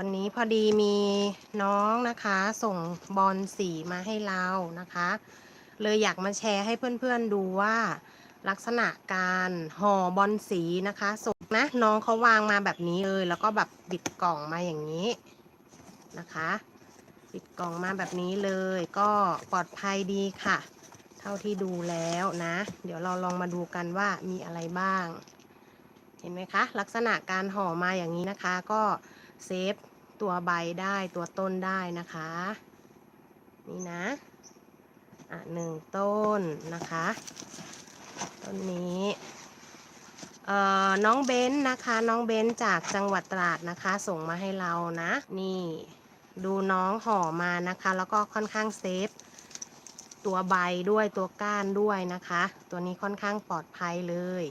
วันนี้พอดีมีน้องนะคะ ส่งบอลสีมาให้เรานะคะ เลยอยากมาแชร์ให้เพื่อนๆดูว่าลักษณะการห่อบอลสีนะคะส่งนะน้องเขาวางมาแบบนี้เลย แล้วก็แบบปิดกล่องมาอย่างนี้นะคะปิดกล่องมาแบบนี้เลย ก็ปลอดภัยดีค่ะ เท่าที่ดูแล้วนะ เดี๋ยวเราลองมาดูกันว่ามีอะไรบ้าง เห็นไหมคะ ลักษณะการห่อมาอย่างนี้นะคะ ก็เซฟ ตัวใบได้ตัวต้นได้นะคะ นี่นะ อะหนึ่งต้นนะคะ ต้นนี้เอ่อน้องเบนซ์นะคะน้องเบนซ์จากจังหวัดตราดนะคะ ส่งมาให้เรานะ นี่ดูน้องห่อมานะคะ แล้วก็ค่อนข้างเซฟตัวใบด้วยตัวก้านด้วยนะคะ ตัวนี้ค่อนข้างปลอดภัยเลย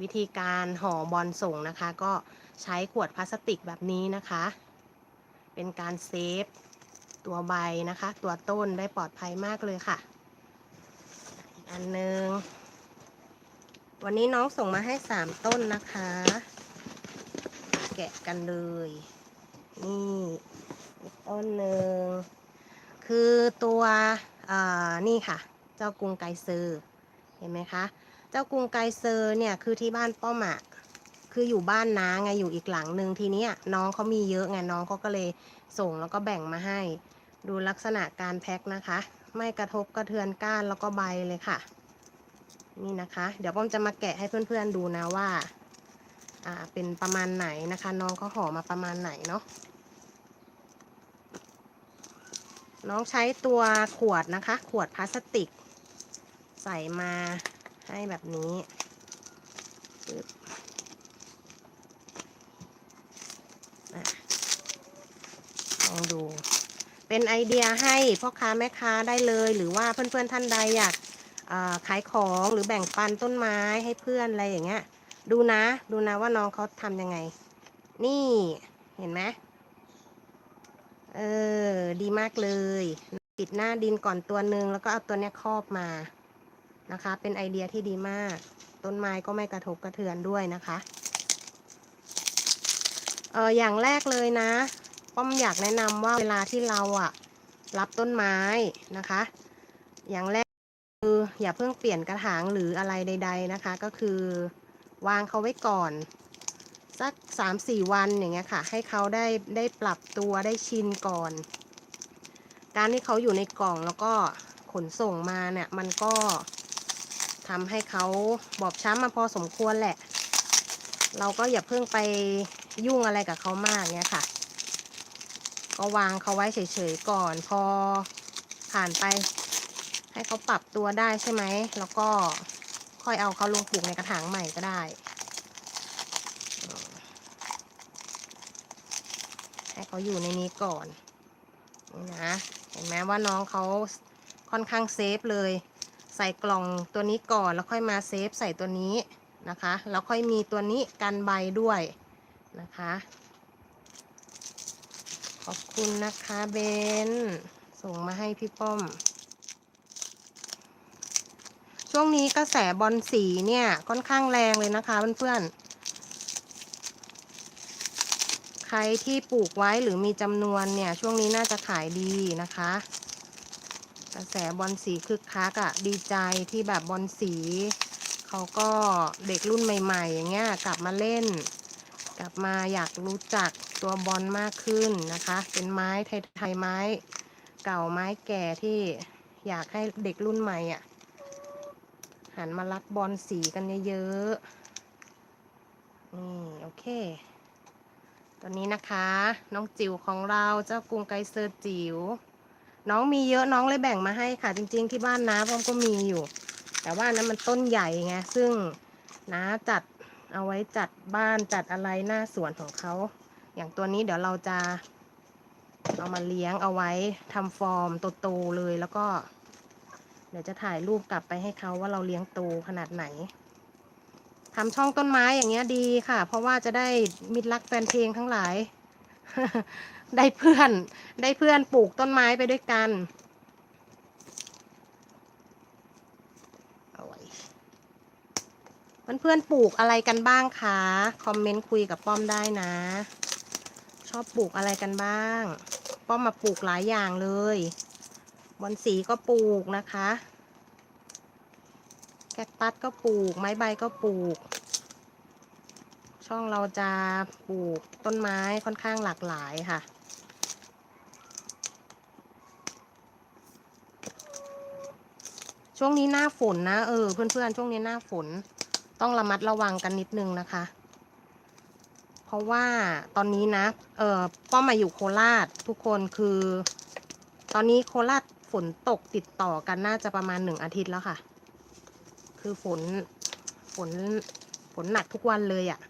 วิธีการห่อบอลส่งนะคะ ก็ใช้ขวดพลาสติกแบบนี้นะคะ เป็นการเซฟตัวใบนะคะ ตัวต้นได้ปลอดภัยมากเลยค่ะ อีกอันหนึ่งวันนี้น้องส่งมาให้สามต้นนะคะ แกะกันเลย นี่ต้นหนึ่งคือตัวนี่ค่ะ เจ้ากรุงไกรซือเห็นไหมคะ เจ้ากรุงไกเซอร์เนี่ยคือที่บ้านป้อมอะ คืออยู่บ้านน้าไงอยู่อีกหลังหนึ่งทีเนี้ยน้องเขามีเยอะไงน้องเขาก็เลยส่งแล้วก็แบ่งมาให้ ดูลักษณะการแพ็คนะคะ ไม่กระทบกระเทือนก้านแล้วก็ใบเลยค่ะ นี่นะคะ เดี๋ยวป้อมจะมาแกะให้เพื่อนๆดูนะว่าอ่าเป็นประมาณไหนนะคะ น้องเขาห่อมาประมาณไหนเนาะน้องใช้ตัวขวดนะคะ ขวดพลาสติก ใส่มาให้แบบนี้ปึ๊บอะ ลองดู เป็นไอเดียให้พ่อค้าแม่ค้าได้เลย หรือว่าเพื่อนๆท่านใดอยากขายของหรือแบ่งปันต้นไม้ให้เพื่อนอะไรอย่างเงี้ย ดูนะ ดูนะว่าน้องเขาทำยังไง นี่เห็นไหมเออ ดีมากเลย ปิดหน้าดินก่อนตัวหนึ่งแล้วก็เอาตัวเนี้ยครอบมานะคะ เป็นไอเดียที่ดีมาก ต้นไม้ก็ไม่กระทบกระเทือนด้วยนะคะเอออย่างแรกเลยนะ ป้อมอยากแนะนำว่าเวลาที่เราอะ รับต้นไม้นะคะ อย่างแรกคืออย่าเพิ่งเปลี่ยนกระถางหรืออะไรใด ๆนะคะ ก็คือวางเขาไว้ก่อน สักสามสี่วันอย่างเงี้ยค่ะ ให้เขาได้ได้ปรับตัวได้ชินก่อน การที่เขาอยู่ในกล่องแล้วก็ขนส่งมาเนี่ยมันก็ทำให้เขาบอบช้ำมาพอสมควรแหละ เราก็อย่าเพิ่งไปยุ่งอะไรกับเขามากเนี้ยค่ะ ก็วางเขาไว้เฉยๆก่อนพอผ่านไป ให้เขาปรับตัวได้ใช่ไหม แล้วก็ค่อยเอาเขาลงปลูกในกระถางใหม่ก็ได้ให้เขาอยู่ในนี้ก่อนนี่นะเห็นไหมว่าน้องเขาค่อนข้างเซฟเลย ใส่กล่องตัวนี้ก่อนแล้วค่อยมาเซฟใส่ตัวนี้นะคะ แล้วค่อยมีตัวนี้กันใบด้วยนะคะ ขอบคุณนะคะเบน ส่งมาให้พี่ป้อม ช่วงนี้กระแสบอลสีเนี่ย ค่อนข้างแรงเลยนะคะเพื่อนๆ ใครที่ปลูกไว้หรือมีจำนวนเนี่ย ช่วงนี้น่าจะขายดีนะคะ กระแสบอลสีคึกคักอะ่ะ ดีใจที่แบบบอลสีเขาก็เด็กรุ่นใหม่ ๆ อย่างเงี้ยกลับมาเล่น กลับมาอยากรู้จัก ตัวบอลมากขึ้นนะคะ เป็นไม้ไทยไม้ เก่าไม้แก่ที่อยากให้เด็กรุ่นใหม่อะหันมารักบอลสีกันเยอะๆนี่โอเคตัวนี้นะคะ น้องจิ๋วของเราเจ้ากรุงไกเซอร์จิ๋วน้องมีเยอะน้องเลยแบ่งมาให้ค่ะ จริง ๆ ที่บ้านนะพ่อมก็มีอยู่ แต่ว่านนั้นมันต้นใหญ่ไงซึ่งน้าจัดเอาไว้จัดบ้านจัดอะไรหน้าสวนของเขา อย่างตัวนี้เดี๋ยวเราจะเอามาเลี้ยงเอาไว้ทำฟอร์มโตๆเลยแล้วก็ เดี๋ยวจะถ่ายรูปกลับไปให้เขาว่าเราเลี้ยงโตขนาดไหนทำช่องต้นไม้อย่างเงี้ยดีค่ะ เพราะว่าจะได้มิตรรักแฟนเพลงทั้งหลาย ได้เพื่อนได้เพื่อนปลูกต้นไม้ไปด้วยกันเอาไว้เพื่อนๆปลูกอะไรกันบ้างคะ คอมเมนต์คุยกับป้อมได้นะ อบปลูกอะไรกันบ้าง ป้อมมาปลูกหลายอย่างเลยบอนสีก็ปลูกนะคะแคคตัสก็ปลูก ไม้ใบก็ปลูก ช่องเราจะปลูกต้นไม้ค่อนข้างหลากหลายค่ะ ช่วงนี้หน้าฝนนะเออเพื่อนๆช่วงนี้หน้าฝนต้องระมัดระวังกันนิดนึงนะคะ เพราะว่าตอนนี้นะ เออป้อมมาอยู่โคราชทุกคนคือ ตอนนี้โคราชฝนตกติดต่อกันน่าจะประมาณหนึ่งอาทิตย์แล้วค่ะ คือฝนฝนฝนหนักทุกวันเลยอะ่ะ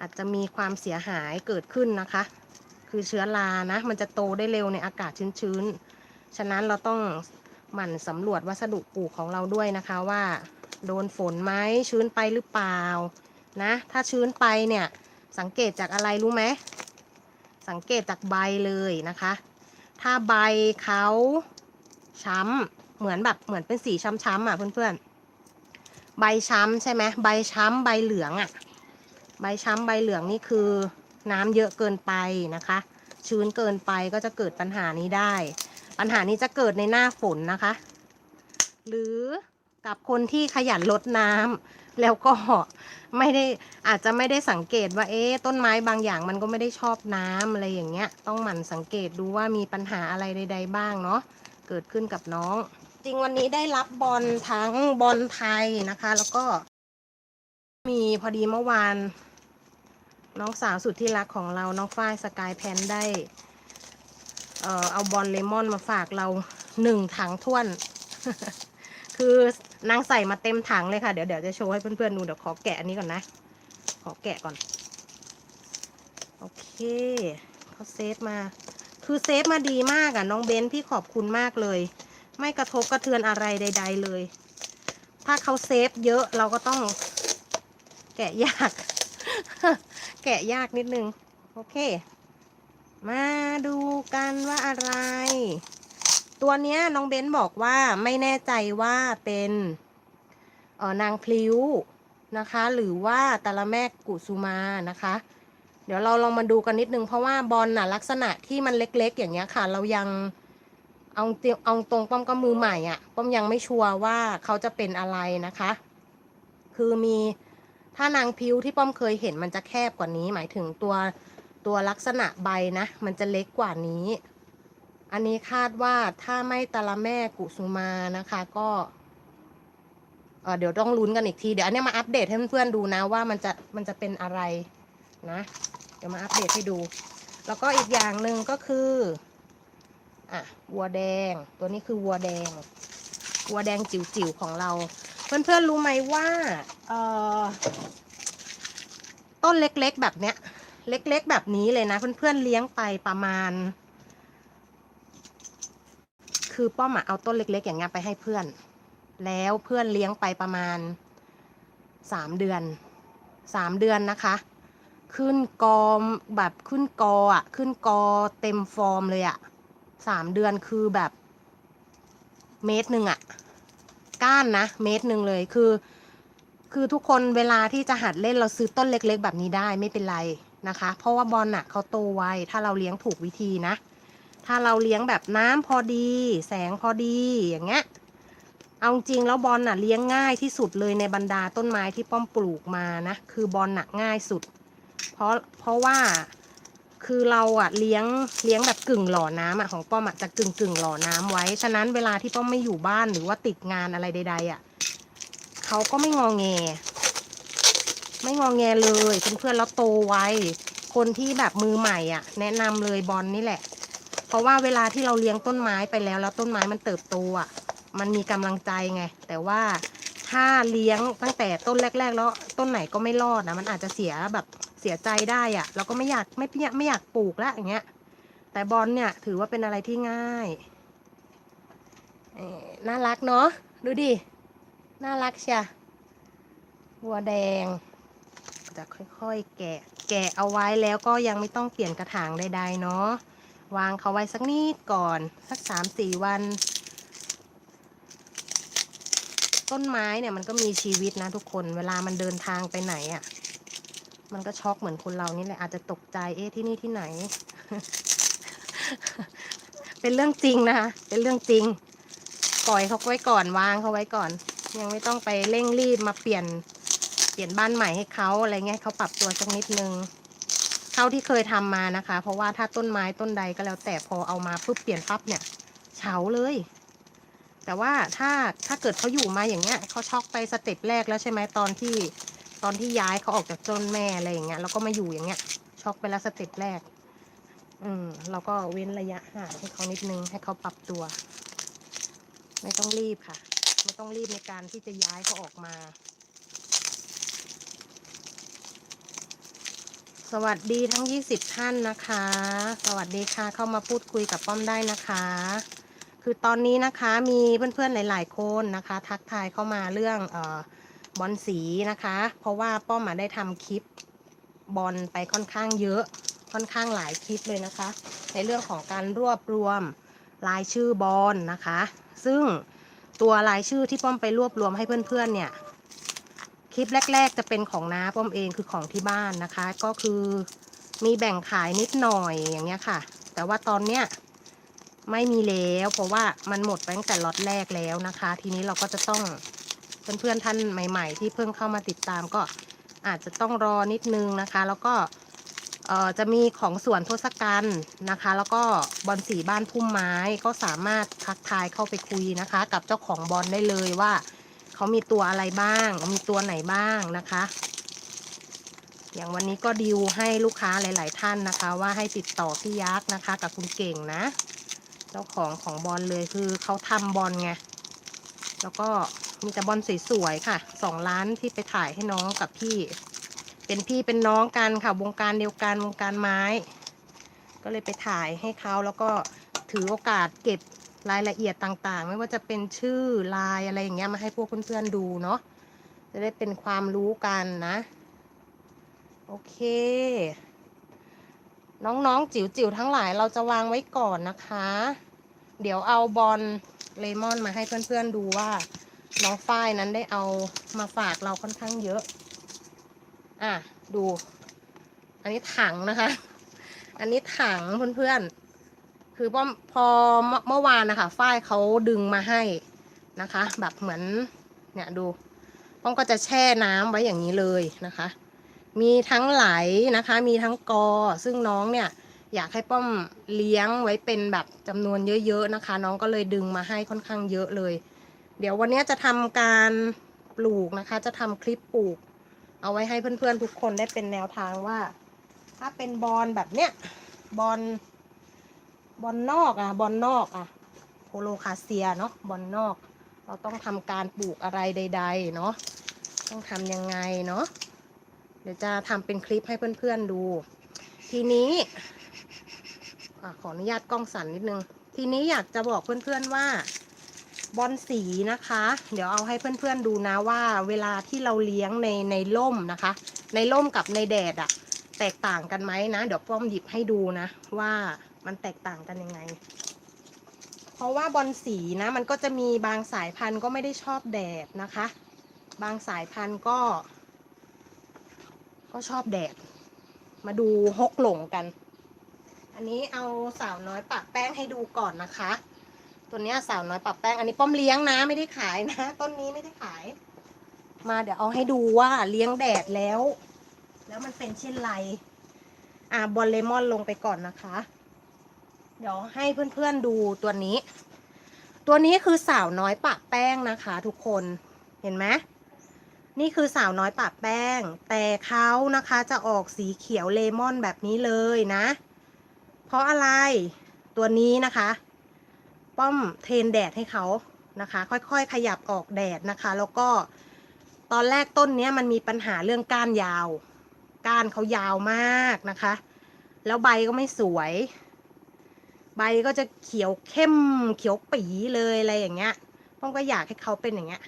อาจจะมีความเสียหายเกิดขึ้นนะคะ คือเชื้อรานะ มันจะโตได้เร็วในอากาศชื้นๆ ฉะนั้นเราต้องหมั่นสำรวจวัสดุปลูกของเราด้วยนะคะว่า โดนฝนไหมชื้นไปหรือเปล่า นะ ถ้าชื้นไปเนี่ย สังเกตจากอะไรรู้ไหม สังเกตจากใบเลยนะคะ ถ้าใบเขาช้ำ เหมือนแบบเหมือนเป็นสีช้ำๆอะเพื่อนๆ ใบช้ำใช่ไหมใบช้ำใบเหลืองอะ ใบช้ำใบเหลืองนี่คือน้ำเยอะเกินไปนะคะ ชื้นเกินไปก็จะเกิดปัญหานี้ได้ ปัญหานี้จะเกิดในหน้าฝนนะคะ หรือกับคนที่ขยันลดน้ำ แล้วก็ไม่ได้อาจจะไม่ได้สังเกตว่าเอ๊ะต้นไม้บางอย่างมันก็ไม่ได้ชอบน้ำอะไรอย่างเงี้ย ต้องหมั่นสังเกตดูว่ามีปัญหาอะไรใด ๆ บ้างเนาะเกิดขึ้นกับน้อง จริงวันนี้ได้รับบอลทั้งบอลไทยนะคะ แล้วก็ มีพอดีเมื่อวาน น้องสาวสุดที่รักของเราน้องฝ้ายสกายแพนได้เอ่อเอาบอลเลมอนมาฝากเราหนึ่งถังท้วน คือ นางใส่มาเต็มถังเลยค่ะ เดี๋ยวเดี๋ยวจะโชว์ให้เพื่อนๆดูเดี๋ยวขอแกะอันนี้ก่อนนะ ขอแกะก่อน โอเคเขาเซฟมา คือเซฟมาดีมากอะ่ะ น้องเบนพี่ขอบคุณมากเลย ไม่กระทบกระเทือนอะไรใด ๆเลย ถ้าเขาเซฟเยอะเราก็ต้อง แกะยาก แกะยากนิดนึง โอเค มาดูกันว่าอะไร ตัวเนี้ยน้องเบนบอกว่าไม่แน่ใจว่าเป็นเออนางพลิ้วนะคะ หรือว่าตะละแม่กุสุมานะคะ เดี๋ยวเราลองมาดูกันนิดนึงเพราะว่าบอลน่ะลักษณะที่มันเล็กๆ อย่างเงี้ยค่ะ เรายังเอาตรียมเอาตรงป้อมก็มือใหม่อะ่ะป้อมยังไม่ชัวร์ว่าเขาจะเป็นอะไรนะคะ คือมีถ้านางพิ้วที่ป้อมเคยเห็นมันจะแคบกว่านี้ หมายถึงตัวตัวลักษณะใบนะ มันจะเล็กกว่านี้ อันนี้คาดว่าถ้าไม่ตะละแม่กุสุมานะคะ ก็เดี๋ยวต้องลุ้นกันอีกที เดี๋ยวอันนี้มาอัปเดตให้เพื่อนๆดูนะว่ามันจะมันจะเป็นอะไรนะ เดี๋ยวมาอัปเดตให้ดู แล้วก็อีกอย่างหนึ่งก็คืออะวัวแดง ตัวนี้คือวัวแดง วัวแดงจิ๋วๆของเรา เพื่อนๆรู้ไหมว่าเอ่อต้นเล็กๆแบบเนี้ย เล็กๆแบบนี้เลยนะ เพื่อนๆเลี้ยงไปประมาณ คือป้อมอะเอาต้นเล็ก ๆ อย่างเงี้ยไปให้เพื่อน แล้วเพื่อนเลี้ยงไปประมาณสามเดือนสามเดือนนะคะ ขึ้นกอแบบขึ้นกออะขึ้นกอเต็มฟอร์มเลยอะสามเดือนคือแบบเมตรหนึ่งอะก้านนะ เมตรหนึ่งเลยคือ คือทุกคนเวลาที่จะหัดเล่นเราซื้อต้นเล็ก ๆ แบบนี้ได้ไม่เป็นไรนะคะ เพราะว่าบอลน่ะเขาโตไวถ้าเราเลี้ยงถูกวิธีนะ ถ้าเราเลี้ยงแบบน้ำพอดี แสงพอดีอย่างเงี้ยเอาจริงแล้วบอลน่ะเลี้ยงง่ายที่สุดเลยในบรรดาต้นไม้ที่ป้อมปลูกมานะ คือบอลหน่ะง่ายสุด เพราะเพราะว่าคือเราอะเลี้ยงเลี้ยงแบบกึ่งหล่อน้ำอะของป้อมอะจะกึ่งกึ่งหล่อน้ำไว้ ฉะนั้นเวลาที่ป้อมไม่อยู่บ้านหรือว่าติดงานอะไรใด ๆอะเขาก็ไม่งองแง ไม่งองแงเลยเพื่อนๆแล้วโตไวคนที่แบบมือใหม่อะแนะนำเลยบอลนี่แหละ เพราะว่าเวลาที่เราเลี้ยงต้นไม้ไปแล้ว แล้วต้นไม้มันเติบโตอะ มันมีกำลังใจไง แต่ว่าถ้าเลี้ยงตั้งแต่ต้นแรก ๆ แล้วต้นไหนก็ไม่รอดนะมันอาจจะเสียแบบเสียใจได้อะเราก็ไม่อยากไม่อยากไม่อยากปลูกแล้วอย่างเงี้ย แต่บอลเนี่ยถือว่าเป็นอะไรที่ง่ายน่ารักเนาะดูดิ น่ารักเชียวัวแดง จะค่อยๆ แกะ แกะเอาไว้แล้วก็ยังไม่ต้องเปลี่ยนกระถางใดๆเนาะ วางเขาไว้สักนิดก่อน สักสามสี่วัน ต้นไม้เนี่ยมันก็มีชีวิตนะทุกคน เวลามันเดินทางไปไหนอะ่ะ มันก็ช็อกเหมือนคนเรานี่แหละอาจจะตกใจเอ๊ะที่นี่ที่ไหน เป็นเรื่องจริงนะคะ เป็นเรื่องจริง ปล่อยเขาไว้ก่อนวางเขาไว้ก่อน ยังไม่ต้องไปเร่งรีบมาเปลี่ยน เปลี่ยนบ้านใหม่ให้เขาอะไรเงี้ยเขาปรับตัวสักนิดนึง เท่าที่เคยทำมานะคะ เพราะว่าถ้าต้นไม้ต้นใดก็แล้วแต่พอเอามาปุ๊บเปลี่ยนปั๊บเนี่ยเฉาเลย แต่ว่าถ้าถ้าเกิดเขาอยู่มาอย่างเงี้ยเขาช็อกไปสเต็ปแรกแล้วใช่ไหมตอนที่ตอนที่ย้ายเขาออกจากต้นแม่อะไรอย่างเงี้ยแล้วก็มาอยู่อย่างเงี้ยช็อกไปแล้วสเต็ปแรก อืมเราก็เว้นระยะห่างให้เขานิดนึงให้เขาปรับตัว ไม่ต้องรีบค่ะ ไม่ต้องรีบในการที่จะย้ายเขาออกมา สวัสดีทั้ง 20 ท่านนะคะ สวัสดีค่ะเข้ามาพูดคุยกับป้อมได้นะคะ คือตอนนี้นะคะมีเพื่อนๆหลาย ๆ คนนะคะ ทักทายเข้ามาเรื่องเออบอลสีนะคะ เพราะว่าป้อมมาได้ทำคลิปบอลไปค่อนข้างเยอะค่อนข้างหลายคลิปเลยนะคะ ในเรื่องของการรวบรวมรายชื่อบอลนะคะ ซึ่งตัวรายชื่อที่ป้อมไปรวบรวมให้เพื่อนๆเนี่ย คลิปแรก ๆ จะเป็นของน้าป้อมเองคือของที่บ้านนะคะ ก็คือมีแบ่งขายนิดหน่อยอย่างเงี้ยค่ะ แต่ว่าตอนเนี้ยไม่มีแล้ว เพราะว่ามันหมดไปตั้งแต่ล็อตแรกแล้วนะคะ ทีนี้เราก็จะต้องเพื่อนๆท่านใหม่ ๆ ที่เพิ่งเข้ามาติดตามก็อาจจะต้องรอนิดนึงนะคะ แล้วก็เอ่อจะมีของสวนทศกัณฐ์นะคะ แล้วก็บอลสีบ้านพุ่มไม้ก็สามารถทักทายเข้าไปคุยนะคะ กับเจ้าของบอลได้เลยว่า เขามีตัวอะไรบ้าง มีตัวไหนบ้างนะคะ อย่างวันนี้ก็ดิวให้ลูกค้าหลาย ๆ ท่านนะคะ ว่าให้ติดต่อพี่ยักษ์นะคะ กับคุณเก่งนะ เจ้าของของบอลเลยคือเขาทำบอลไง แล้วก็มีแต่บอลสวยๆค่ะสองล้านที่ไปถ่ายให้น้องกับพี่ เป็นพี่เป็นน้องกันค่ะ วงการเดียวกันวงการไม้ ก็เลยไปถ่ายให้เขาแล้วก็ถือโอกาสเก็บ รายละเอียดต่างๆ ไม่ว่าจะเป็นชื่อลายอะไรอย่างเงี้ยมาให้พวกเพื่อนๆดูเนาะจะได้เป็นความรู้กันนะ โอเค น้องๆจิ๋วๆทั้งหลายเราจะวางไว้ก่อนนะคะ เดี๋ยวเอาบอลเลมอนมาให้เพื่อนๆดูว่าน้องฝ้ายนั้นได้เอามาฝากเราค่อนข้างเยอะ อะ ดู อันนี้ถังนะคะ อันนี้ถังเพื่อนๆ คือพอพอเมื่อเมื่อวานนะคะฝ้ายเขาดึงมาให้นะคะ แบบเหมือนเนี่ยดูป้องก็จะแช่น้ำไว้อย่างนี้เลยนะคะ มีทั้งไหลนะคะ มีทั้งกอ ซึ่งน้องเนี่ยอยากให้ป้อมเลี้ยงไว้เป็นแบบจำนวนเยอะ ๆนะคะ น้องก็เลยดึงมาให้ค่อนข้างเยอะเลย เดี๋ยววันนี้จะทำการปลูกนะคะ จะทำคลิปปลูก เอาไว้ให้เพื่อนๆทุกคนได้เป็นแนวทางว่า ถ้าเป็นบอลแบบเนี้ยบอล บอลนอกอะบอลนอกอะโพโลคาเซียเนาะบอลนอก เราต้องทำการปลูกอะไรใด ๆ เนาะต้องทำยังไงเนาะเดี๋ยวจะทำเป็นคลิปให้เพื่อนๆดู ทีนี้อขออนุญาตกล้องสั่นนิดนึง ทีนี้อยากจะบอกเพื่อนๆว่าบอลสีนะคะ เดี๋ยวเอาให้เพื่อนๆดูนะว่าเวลาที่เราเลี้ยงในในร่มนะคะ ในร่มกับในแดดอะแตกต่างกันไหมนะ เดี๋ยวป้อมหยิบให้ดูนะว่า มันแตกต่างกันยังไง เพราะว่าบอลสีนะมันก็จะมีบางสายพันธุ์ก็ไม่ได้ชอบแดดนะคะ บางสายพันธุ์ก็ ก็ชอบแดด มาดูฮกหลงกัน อันนี้เอาสาวน้อยปะแป้งให้ดูก่อนนะคะ ตัวนี้สาวน้อยปะแป้งอันนี้ป้อมเลี้ยงนะไม่ได้ขายนะ ต้นนี้ไม่ได้ขาย มาเดี๋ยวเอาให้ดูว่าเลี้ยงแดดแล้ว แล้วมันเป็นเช่นไรอ่าบอลเลมอนลงไปก่อนนะคะ เดี๋ยวให้เพื่อนๆดูตัวนี้ ตัวนี้คือสาวน้อยปะแป้งนะคะ ทุกคนเห็นไหมนี่คือสาวน้อยปะแป้ง แต่เขานะคะจะออกสีเขียวเลมอนแบบนี้เลยนะ เพราะอะไรตัวนี้นะคะ ป้อมเทนแดดให้เขานะคะ ค่อยๆขยับออกแดดนะคะ แล้วก็ตอนแรกต้นนี้มันมีปัญหาเรื่องก้านยาว ก้านเขายาวมากนะคะ แล้วใบก็ไม่สวย ใบก็จะเขียวเข้มเขียวปีเลยอะไรอย่างเงี้ยป้อมก็อยากให้เขาเป็นอย่างเงี้ย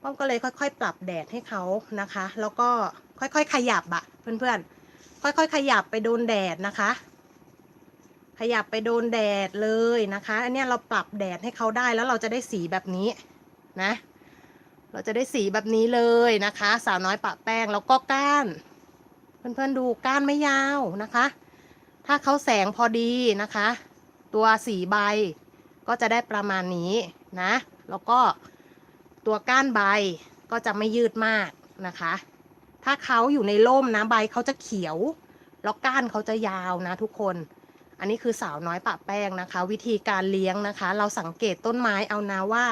ป้อมก็เลยค่อยๆ ปรับแดดให้เขานะคะ แล้วก็ค่อยๆ ขยับอะเพื่อนๆ ค่อยๆ ขยับไปโดนแดดนะคะ ขยับไปโดนแดดเลยนะคะ อันเนี้ยเราปรับแดดให้เขาได้แล้วเราจะได้สีแบบนี้นะ เราจะได้สีแบบนี้เลยนะคะ สาวน้อยปะแป้งแล้วก็ก้าน เพื่อนๆดูก้านไม่ยาวนะคะ ถ้าเขาแสงพอดีนะคะ ตัวสีใบก็จะได้ประมาณนี้นะ แล้วก็ตัวก้านใบก็จะไม่ยืดมากนะคะ ถ้าเขาอยู่ในร่มนะใบเขาจะเขียว แล้วก้านเขาจะยาวนะทุกคน อันนี้คือสาวน้อยปะแป้งนะคะ วิธีการเลี้ยงนะคะ เราสังเกตต้นไม้เอานะว่า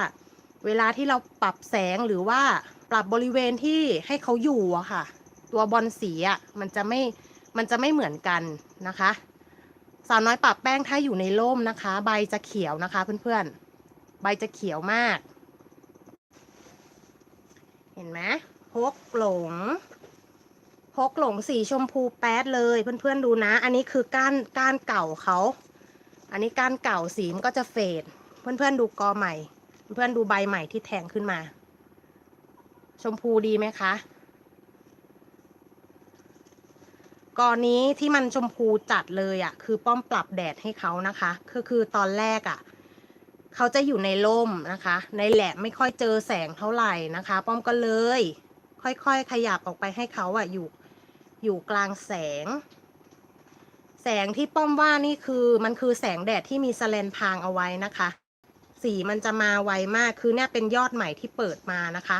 เวลาที่เราปรับแสงหรือว่าปรับบริเวณที่ให้เขาอยู่อะค่ะ ตัวบอลสีอะมันจะไม่มันจะไม่เหมือนกันนะคะ สาวน้อยปรับแป้งถ้าอยู่ในร่มนะคะ ใบจะเขียวนะคะเพื่อนๆ ใบจะเขียวมาก เห็นไหมพกหลงพกหลงสีชมพูแป๊ดเลยเพื่อนๆดูนะ อันนี้คือก้านก้านเก่าเขา อันนี้ก้านเก่าสีมันก็จะเฟด เพื่อนๆดูกอใหม่ เพื่อนๆดูใบใหม่ที่แทงขึ้นมา ชมพูดีไหมคะ กอนี้ที่มันชมพูจัดเลยอะ่ะ คือป้อมปรับแดดให้เขานะคะคือคือตอนแรกอะ่ะเขาจะอยู่ในร่มนะคะ ในแหละไม่ค่อยเจอแสงเท่าไหร่นะคะ ป้อมก็เลย ค่อยๆขยับออกไปให้เขาอะ่ะอยู่อยู่กลางแสง แสงที่ป้อมว่านี่คือมันคือแสงแดดที่มีสแลนพรางเอาไว้นะคะ สีมันจะมาไวมากคือเนี่ยเป็นยอดใหม่ที่เปิดมานะคะ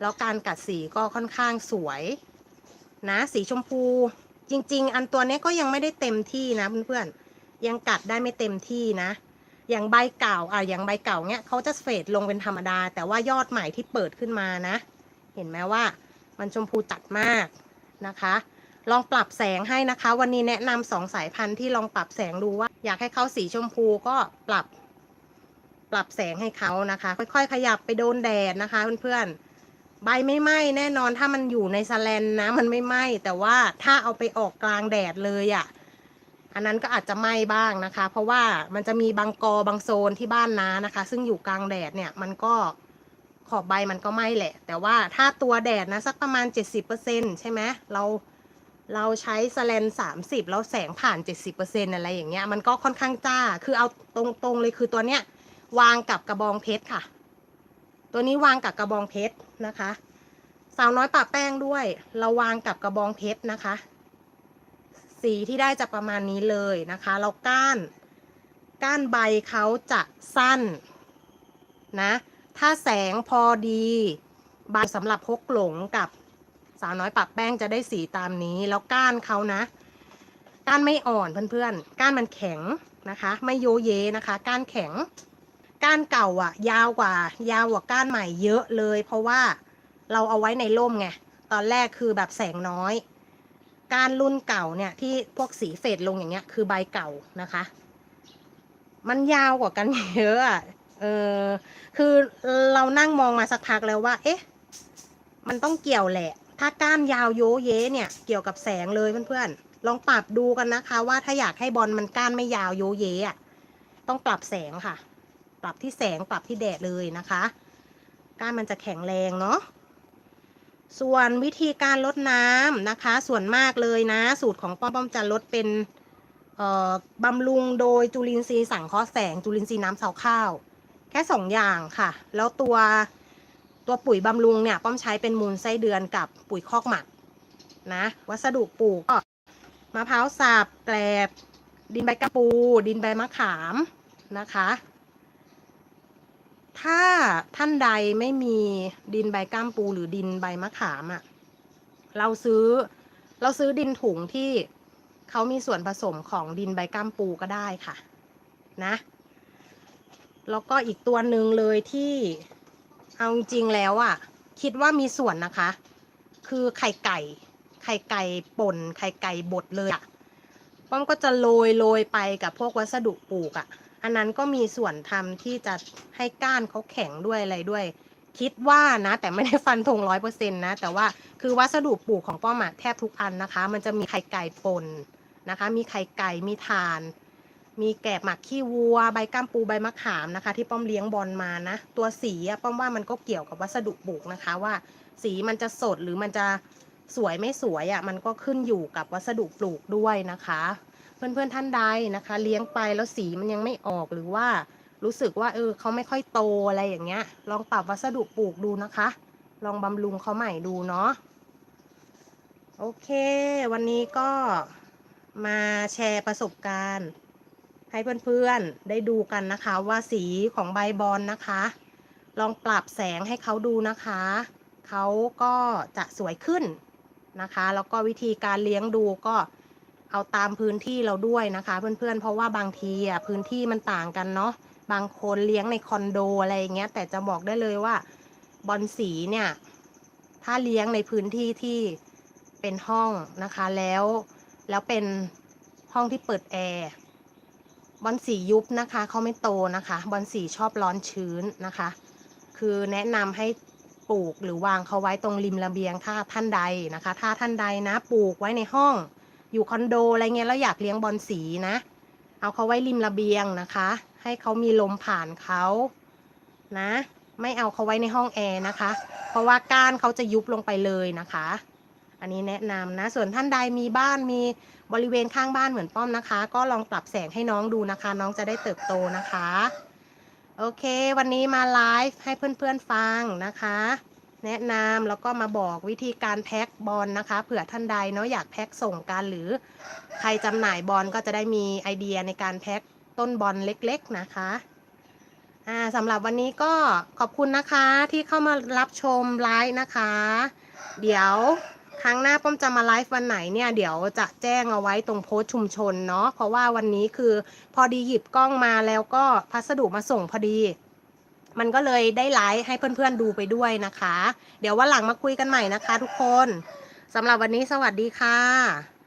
แล้วการกัดสีก็ค่อนข้างสวย นะสีชมพู จริง ๆ อันตัวนี้ก็ยังไม่ได้เต็มที่นะเพื่อนๆยังกัดได้ไม่เต็มที่นะ อย่างใบเก่าอะอย่างใบเก่าเนี้ยเขาจะเฟดลงเป็นธรรมดา แต่ว่ายอดใหม่ที่เปิดขึ้นมานะ เห็นไหมว่ามันชมพูจัดมากนะคะ ลองปรับแสงให้นะคะ วันนี้แนะนำสองสายพันธุ์ที่ลองปรับแสงดูว่า อยากให้เขาสีชมพูก็ปรับ ปรับแสงให้เขานะคะ ค่อยๆ ขยับไปโดนแดดนะคะเพื่อนๆ ใบไม่ไหม้แน่นอนถ้ามันอยู่ในสแลนนะมันไม่ไหม้แต่ว่าถ้าเอาไปออกกลางแดดเลยอะ่ะอันนั้นก็อาจจะไหม้บ้างนะคะ เพราะว่ามันจะมีบางกอบางโซนที่บ้านน้านะคะ ซึ่งอยู่กลางแดดเนี่ยมันก็ขอบใบมันก็ไหม้แหละ แต่ว่าถ้าตัวแดดนะสักประมาณ 70%ใช่ไหมเราเราใช้สแลน30 แล้วแสงผ่าน 70%อะไรอย่างเงี้ยมันก็ค่อนข้างจ้าคือเอาตรงๆเลยคือตัวเนี้ยวางกับกระบองเพชรค่ะ ตัวนี้วางกับกระบองเพชรนะคะ สาวน้อยปะแป้งด้วย เราวางกับกระบองเพชรนะคะ สีที่ได้จะประมาณนี้เลยนะคะแล้วก้าน ก้านใบเขาจะสั้นนะ ถ้าแสงพอดีใบสำหรับพกหลงกับสาวน้อยปะแป้งจะได้สีตามนี้ แล้วก้านเขานะ ก้านไม่อ่อนเพื่อนๆ ก้านมันแข็งนะคะ ไม่โยเยนะคะ ก้านแข็ง ก้านเก่าอะ ยาวกว่า ยาวกว่าก้านใหม่เยอะเลย เพราะว่าเราเอาไว้ในร่มไงตอนแรกคือแบบแสงน้อย ก้านรุ่นเก่าเนี่ยที่พวกสีเฟดลงอย่างเงี้ย คือใบเก่านะคะ มันยาวกว่ากันเยอะอะเออคือเรานั่งมองมาสักพักแล้วว่า เอ๊ะ มันต้องเกี่ยวแหละ ถ้าก้านยาวโยเยเนี่ย เกี่ยวกับแสงเลยเพื่อนๆ ลองปรับดูกันนะคะ ว่าถ้าอยากให้บอลมันก้านไม่ยาวโยเยอะ ต้องปรับแสงค่ะ ปรับที่แสงปรับที่แดดเลยนะคะก้านมันจะแข็งแรงเนาะส่วนวิธีการลดน้ำนะคะ ส่วนมากเลยนะ สูตรของป้อมป้อมจะลดเป็นบำรุงโดยจุลินทรีย์สังเคราะห์แสงจุลินทรีย์น้ำเสาข้าว แค่สองอย่างค่ะ แล้วตัวตัวปุ๋ยบำรุงเนี่ยป้อมใช้เป็นมูลไส้เดือนกับปุ๋ยคอกหมักนะ วัสดุปลูกก็มะพร้าวสับแกลบ ดินใบกระปู ดินใบมะขามนะคะ ถ้าท่านใดไม่มีดินใบก้ามปูหรือดินใบมะขามอะ่ะ เราซื้อเราซื้อดินถุงที่เขามีส่วนผสมของดินใบก้ามปูก็ได้ค่ะ นะ แล้วก็อีกตัวหนึ่งเลยที่เอาจริงแล้วอะ่ะ คิดว่ามีส่วนนะคะ คือไข่ไก่ ไข่ไก่ป่น ไข่ไก่บดเลยอะ่ะป้อมก็จะโรยโรยไปกับพวกวัสดุปลูกอะ่ะ อันนั้นก็มีส่วนทำที่จะให้ก้านเขาแข็งด้วยอะไรด้วย คิดว่านะ แต่ไม่ได้ฟันธงร้อยเปอร์เซ็นต์นะ แต่ว่าคือวัสดุปลูกของป้อมอะแทบทุกอันนะคะ มันจะมีไข่ไก่ปนนะคะ มีไข่ไก่มีถ่าน มีแกบหมักขี้วัว ใบก้ามปูใบมะขามนะคะ ที่ป้อมเลี้ยงบอลมานะ ตัวสีอะป้อมว่ามันก็เกี่ยวกับวัสดุปลูกนะคะว่า สีมันจะสดหรือมันจะสวยไม่สวยอะมันก็ขึ้นอยู่กับวัสดุปลูกด้วยนะคะ เพื่อนๆท่านใดนะคะ เลี้ยงไปแล้วสีมันยังไม่ออกหรือว่ารู้สึกว่าเออเขาไม่ค่อยโตอะไรอย่างเงี้ย ลองปรับวัสดุปลูกดูนะคะ ลองบำรุงเขาใหม่ดูเนาะโอเค วันนี้ก็มาแชร์ประสบการณ์ ให้เพื่อนๆได้ดูกันนะคะว่าสีของใบบอลนะคะ ลองปรับแสงให้เขาดูนะคะเขาก็จะสวยขึ้นนะคะ แล้วก็วิธีการเลี้ยงดูก็ เอาตามพื้นที่เราด้วยนะคะ เพื่อนๆ เพราะว่าบางทีอะพื้นที่มันต่างกันเนาะบางคนเลี้ยงในคอนโดอะไรอย่างเงี้ย แต่จะบอกได้เลยว่าบอลสีเนี่ย ถ้าเลี้ยงในพื้นที่ที่เป็นห้องนะคะแล้ว แล้วเป็นห้องที่เปิดแอร์บอลสียุบนะคะเขาไม่โตนะคะบอลสีชอบร้อนชื้นนะคะ คือแนะนำให้ปลูกหรือวางเขาไว้ตรงริมระเบียงถ้าท่านใดนะคะ ถ้าท่านใดนะปลูกไว้ในห้อง อยู่คอนโดอะไรเงี้ยแล้วอยากเลี้ยงบอลสีนะ เอาเขาไว้ริมระเบียงนะคะ ให้เขามีลมผ่านเขานะ ไม่เอาเขาไว้ในห้องแอร์นะคะ เพราะว่าก้านเขาจะยุบลงไปเลยนะคะ อันนี้แนะนำนะ ส่วนท่านใดมีบ้านมีบริเวณข้างบ้านเหมือนป้อมนะคะ ก็ลองปรับแสงให้น้องดูนะคะ น้องจะได้เติบโตนะคะ โอเค วันนี้มาไลฟ์ให้เพื่อนๆฟังนะคะ แนะนำแล้วก็มาบอกวิธีการแพ็คบอลนะคะเผื่อท่านใดเนาะอยากแพ็คส่งกันหรือใครจำหน่ายบอลก็จะได้มีไอเดียในการแพ็คต้นบอลเล็กๆนะคะอ่าสำหรับวันนี้ก็ขอบคุณนะคะที่เข้ามารับชมไลฟ์นะคะ เดี๋ยวครั้งหน้าป้อมจะมาไลฟ์วันไหนเนี่ยเดี๋ยวจะแจ้งเอาไว้ตรงโพสชุมชนเนาะเพราะว่าวันนี้คือพอดีหยิบกล้องมาแล้วก็พัสดุมาส่งพอดี มันก็เลยได้ไลฟ์ให้เพื่อนๆดูไปด้วยนะคะ เดี๋ยววันหลังมาคุยกันใหม่นะคะ ทุกคนสำหรับวันนี้สวัสดีค่ะ